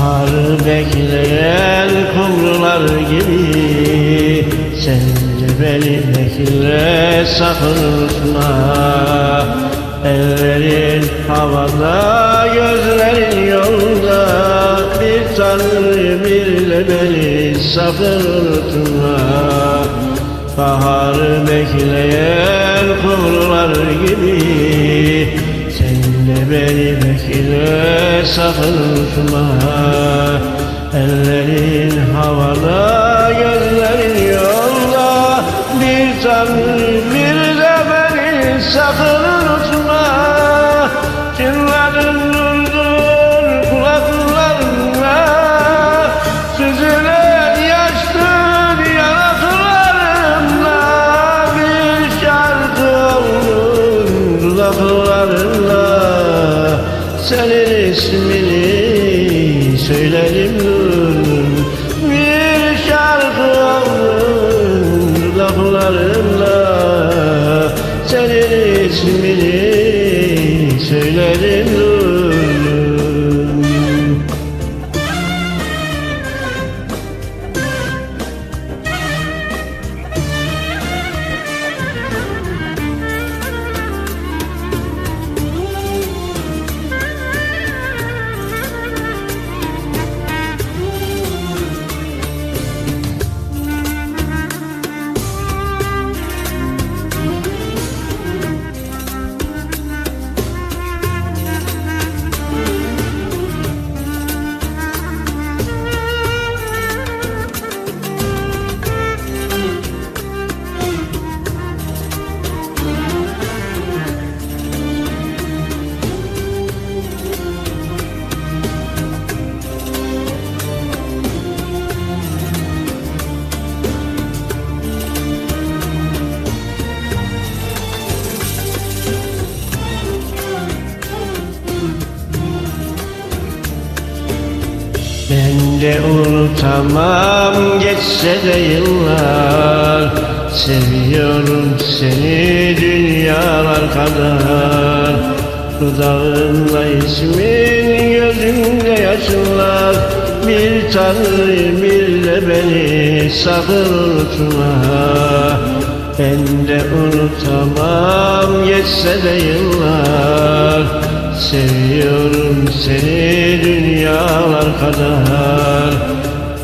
Baharı bekleyen kumrular gibi. Sen de beni bekle sakın unutma Ellerin havada gözlerin yolda. Bir tanrı bir de beni sakın unutma Baharı bekleyen kumrular gibi Sen de beni bekle sakın ismini söylerim. Bir şarkı oldun dudaklarımla Senin ismini Ben de unutamam geçse de yıllar. Seviyorum seni dünyalar kadar. Dudağında ismin gözümde yaşlar. Bir tanrı bir beni sakın unutma. Ben de unutamam geçse de yıllar. Seviyorum seni dünyalar kadar.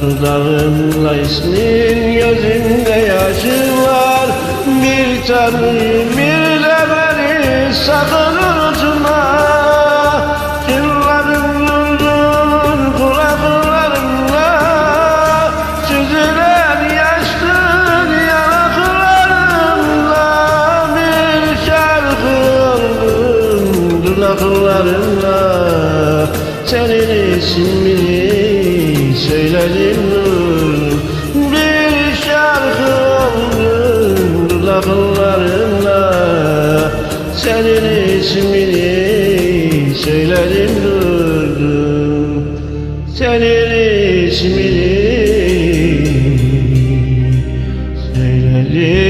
Dudağımla ismin gözümde yaşın var. Bir tanrı güzelim Bir şarkım dudaklarımla Senin ismini söyledim durdum Senin ismini söyledim.